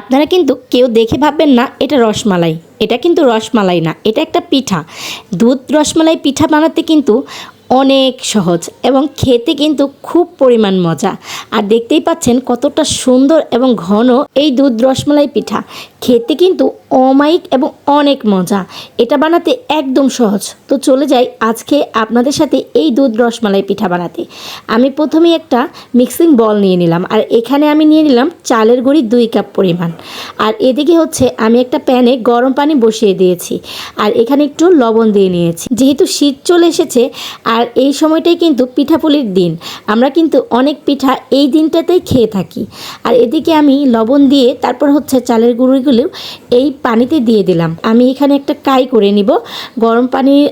আপনারা কিন্তু কেউ দেখে ভাববেন না, এটা রসমালাই। এটা কিন্তু রসমালাই না, এটা একটা পিঠা। দুধ রসমালাই পিঠা বানাতে কিন্তু অনেক সহজ এবং খেতে কিন্তু খুব পরিমাণ মজা। আর দেখতেই পাচ্ছেন কতটা সুন্দর এবং ঘন এই দুধ রসমালাই পিঠা। খেতে কিন্তু অমায়িক এবং অনেক মজা। এটা বানাতে একদম সহজ। তো চলে যাই আজকে আপনাদের সাথে এই দুধ রসমালাই পিঠা বানাতে। আমি প্রথমেই একটা মিক্সিং বল নিয়ে নিলাম আর এখানে আমি নিয়ে নিলাম চালের গুঁড়ি দুই কাপ পরিমাণ। আর এদিকে হচ্ছে আমি একটা প্যানে গরম পানি বসিয়ে দিয়েছি আর এখানে একটু লবণ দিয়ে নিয়েছি। যেহেতু শীত চলে এসেছে আর এই সময়টাই কিন্তু পিঠাপুলির দিন, আমরা কিন্তু অনেক পিঠা এই দিনটাতেই খেয়ে থাকি। আর এদিকে আমি লবণ দিয়ে তারপর হচ্ছে চালের গুঁড়িগুলো এই পানিতে দিয়ে দিলাম। আমি এখানে একটা কাই করে নিব। গরম পানির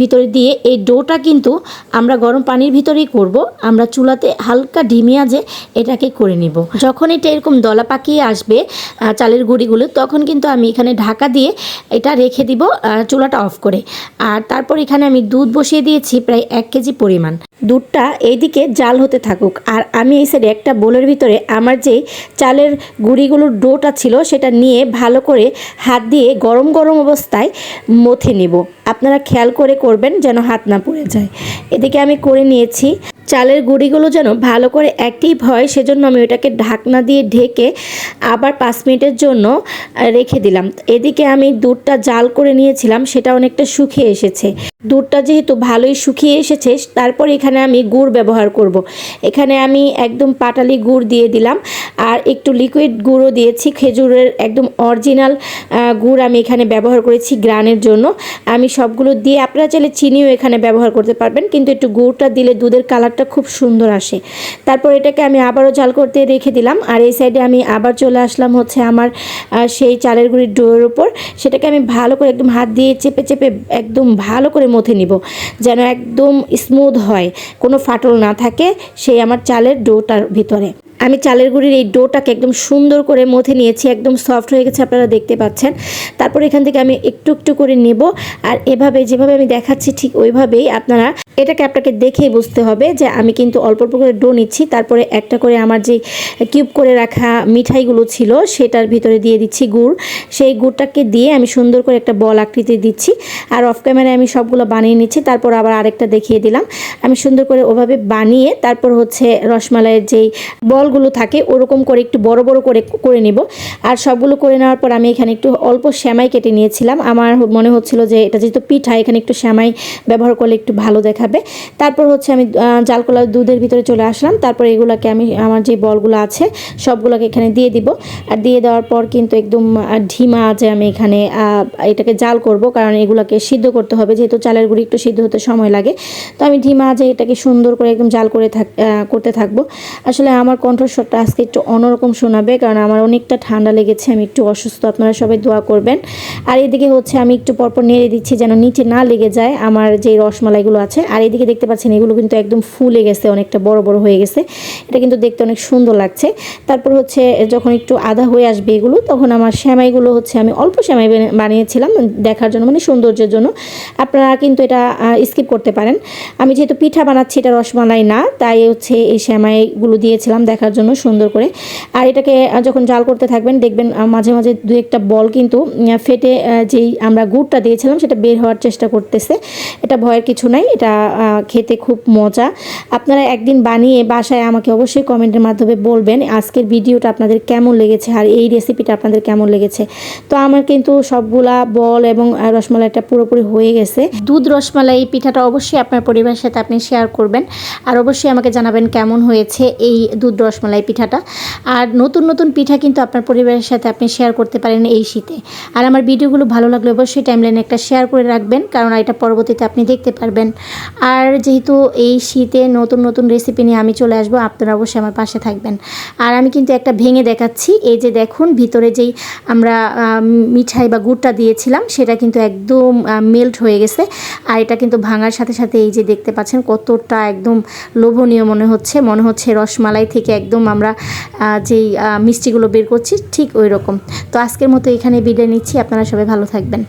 ভিতরে দিয়ে এই ডোটা কিন্তু আমরা গরম পানির ভিতরেই করব। আমরা চুলাতে হালকা ঢিমিয়া যে এটাকে করে নিব। যখন এটা এরকম দলা পাকিয়ে আসবে চালের গুঁড়িগুলো, তখন কিন্তু আমি এখানে ঢাকা দিয়ে এটা রেখে দিব চুলাটা অফ করে। আর তারপর এখানে আমি দুধ বসিয়ে দিয়েছি প্রায় এক কেজি পরিমাণ। দুধটা এইদিকে জাল হতে থাকুক। আর আমি এই সাইডে একটা বোলের ভিতরে আমার যে চালের গুঁড়িগুলোর ডোটা ছিল সেটা নিয়ে ভালো করে হাত দিয়ে গরম গরম অবস্থায় মথে নিব। আপনারা খেয়াল করে করবেন যেন হাত না পড়ে যায়। এদিকে আমি করে নিয়েছি। চালের গুঁড়িগুলো যেন ভালো করে অ্যাক্টিভ হয়, সেজন্য আমি ওটাকে ঢাকনা দিয়ে ঢেকে আবার পাঁচ মিনিটের জন্য রেখে দিলাম। এদিকে আমি দুধটা জাল করে নিয়েছিলাম, সেটা অনেকটা শুকিয়ে এসেছে। দুধটা যেহেতু ভালোই শুকিয়ে এসেছে, তারপর এখানে আমি গুড় ব্যবহার করব। এখানে আমি একদম পাটালি গুড় দিয়ে দিলাম, আর একটু লিকুইড গুঁড়ও দিয়েছি, খেজুরের একদম অরিজিনাল গুড় আমি এখানে ব্যবহার করেছি গ্রানের জন্য। আমি সবগুলো দিয়ে, আপনারা চাইলে চিনিও এখানে ব্যবহার করতে পারবেন, কিন্তু একটু গুড়টা দিলে দুধের কালারটা খুব সুন্দর আসে। তারপর এটাকে আমি আবারও জাল করতে রেখে দিলাম। আর এই সাইডে আমি আবার চলে আসলাম হচ্ছে আমার সেই চালের গুঁড়ির ডোয়ের উপর। সেটাকে আমি ভালো করে একদম হাত দিয়ে চেপে চেপে একদম ভালো করে মথে নিব, যেন একদম স্মুথ হয়। কোনো ফাটল না থাকে সেই আমার চালের ডোটার ভিতরে। আমি চালের গুঁড়ির এই ডোটাকে একদম সুন্দর করে মথে নিয়েছি, একদম সফট হয়ে গেছে আপনারা দেখতে পাচ্ছেন। তারপর এখান থেকে আমি একটু একটু করে নেব। আর এভাবে যেভাবে আমি দেখাচ্ছি ঠিক ওইভাবেই আপনারা এটাকে আপনাকে দেখেই বুঝতে হবে যে আমি কিন্তু অল্প অল্প করে ডো নিচ্ছি, তারপরে একটা করে আমার যে কিউব করে রাখা মিঠাইগুলো ছিল সেটার ভিতরে দিয়ে দিচ্ছি গুড়। সেই গুড়টাকে দিয়ে আমি সুন্দর করে একটা বল আকৃতি দিচ্ছি আর অফ ক্যামেরায় আমি সবগুলো বানিয়ে নিচ্ছি, তারপর আবার আরেকটা দেখিয়ে দিলাম। আমি সুন্দর করে ওভাবে বানিয়ে তারপর হচ্ছে রসমালাইয়ের যেই বলগুলো থাকে ওরকম করে একটু বড় বড় করে করে নিব। আর সবগুলো করে নেওয়ার পর আমি এখানে একটু অল্প শ্যামাই কেটে নিয়েছিলাম। আমার মনে হচ্ছিল যে এটা যেহেতু পিঠা, এখানে একটু শ্যামাই ব্যবহার করলে একটু ভালো দেখাবে তারপর হচ্ছে আমি জালকলা দুধের ভিতরে চলে আসলাম। তারপর এগুলোকে আমি, আমার যে বলগুলো আছে, সবগুলোকে এখানে দিয়ে দিব। আর দিয়ে দেওয়ার পর কিন্তু একদম ঢিমা যে আমি এখানে এটাকে জাল করব। কারণ এগুলোকে সিদ্ধ করতে হবে। যেহেতু চালের গুঁড়ি একটু সিদ্ধ হতে সময় লাগে। তো আমি ঢিমা যে এটাকে সুন্দর করে একদম জাল করে থাক করতে থাকব। আসলে আমার কণ্ঠস্বরটা আজকে একটু অন্যরকম শোনাবে। কারণ আমার অনেকটা ঠান্ডা লেগেছে। আমি একটু অসুস্থ। আপনারা সবাই দোয়া করবেন। আর এদিকে হচ্ছে আমি একটু পরপর নেড়ে দিচ্ছি যেন নিচে না লেগে যায়। আমার যে রসমালাইগুলো আছে আর এদিকে দেখতে পাচ্ছেন, এগুলো কিন্তু একদম ফুলে গেছে, অনেকটা বড় বড় হয়ে গেছে। এটা কিন্তু দেখতে অনেক সুন্দর লাগছে। তারপর হচ্ছে, যখন একটু আধা হয়ে আসবে এগুলো, তখন আমার শ্যামাইগুলো হচ্ছে আমি অল্প শ্যামাই বানিয়েছিলাম দেখার জন্য মানে সৌন্দর্যের জন্য। আপনারা কিন্তু এটা স্কিপ করতে পারেন। আমি যেহেতু পিঠা বানাচ্ছি, এটা রসমালাই না, তাই হচ্ছে এই শ্যামাইগুলো দিয়েছিলাম দেখার জন্য সুন্দর করে। আর এটাকে যখন জাল করতে থাকবেন, দেখবেন মাঝে মাঝে দু একটা বল কিন্তু ফেটে যেই আমরা গুড়টা দিয়েছিলাম, সেটা বের হওয়ার চেষ্টা করতেছে। এটা ভয়ের কিছু নাই, এটা খেতে খুব মজা। আপনারা একদিন বানিয়ে বাসায় আমাকে অবশ্যই কমেন্টের মাধ্যমে বলবেন আজকের ভিডিওটা আপনাদের কেমন লেগেছে আর এই রেসিপিটা আপনাদের কেমন লেগেছে। তো আমার কিন্তু সবগুলা বল এবং রসমালাইটা পুরোপুরি হয়ে গেছে। দুধ, রসমালাই, এই পিঠাটা অবশ্যই আপনার পরিবারের সাথে আপনি শেয়ার করবেন। আর অবশ্যই আমাকে জানাবেন কেমন হয়েছে এই দুধ, রসমালাই পিঠাটা। আর নতুন নতুন পিঠা কিন্তু আপনার পরিবারের সাথে আপনি শেয়ার করতে পারেন এই শীতে। আর আমার ভিডিওগুলো ভালো লাগলে অবশ্যই টাইমলাইনে একটা শেয়ার করে রাখবেন, কারণ এটা পরবর্তীতে আপনি দেখতে পারবেন। আর যেহেতু এই শীতে নতুন নতুন রেসিপি নিয়ে আমি চলে আসব, আপনারা অবশ্যই আমার পাশে থাকবেন। আর আমি কিন্তু একটা ভেঙে দেখাচ্ছি, এই যে দেখুন, ভিতরে যেই আমরা মিঠাই বা গুড়টা দিয়েছিলাম, সেটা কিন্তু একদম মেল্ট হয়ে গেছে। আর এটা কিন্তু ভাঙার সাথে সাথে এই যে দেখতে পাচ্ছেন, কতটা একদম লোভনীয় মনে হচ্ছে। মনে হচ্ছে রসমালাই থেকে একদম আমরা যেই মিষ্টিগুলো বের করছি, ঠিক ওই রকম তো আজকের মতো এখানে বিদায় নিচ্ছি, আপনারা সবাই ভালো থাকবেন।